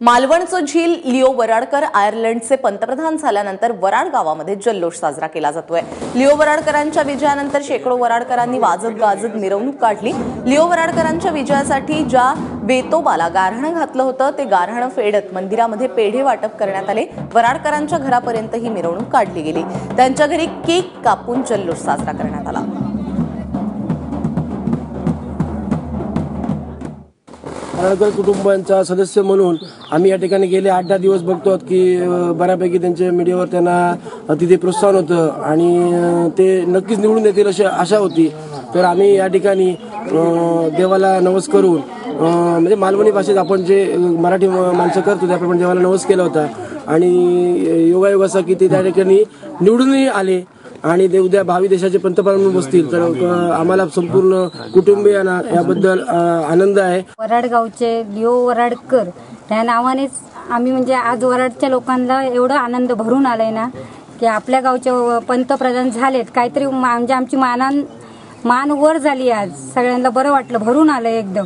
मालवणचं झील लिओ वराडकर आयर्लंडचे पंतप्रधान झाल्यानंतर वराड गावामध्ये जल्लोष साजरा केला जातोय. लिओ वराडकरांच्या विजयानंतर शेकडो वराडकरांनी वाजत गाजत मिरवणूक काढली. लिओ वराडकरांच्या विजयासाठी ज्या बेतोबाला गारहाणं घातलं होतं ते गारहाणं फेडत मंदिरामध्ये पेढे वाटप करण्यात आले. वराडकरांच्या घरापर्यंत ही मिरवणूक काढली गेली. त्यांच्या घरी केक कापून जल्लोष साजरा करण्यात आला. वराडकर कुटुंबांचा सदस्य म्हणून आम्ही या ठिकाणी गेले. आठ दहा दिवस बघतो आहोत की बऱ्यापैकी त्यांच्या मीडियावर त्यांना तिथे प्रोत्साहन होतं आणि ते नक्कीच निवडून येतील अशी आशा होती. तर आम्ही या ठिकाणी देवाला नवस करून म्हणजे मालवणी भाषेत आपण जे मराठी माणसं करतो त्याप्रमाणे देवाला नवस केला होता. आणि योगायोगाचा की ते त्या ठिकाणी निवडूनही आले आणि ते उद्या भावी देशाचे पंतप्रधान बसतील. तर आम्हाला संपूर्ण कुटुंबियांना याबद्दल आनंद आहे. वराडगावचे लिओ वराडकर या नावानेच आम्ही म्हणजे आज वराडच्या लोकांना एवढा आनंद भरून आलाय ना की आपल्या गावचे व- पंतप्रधान झालेत. काहीतरी मा- म्हणजे आमची मानान मान वर झाली आज. सगळ्यांना बरं वाटलं भरून आलंय एकदम.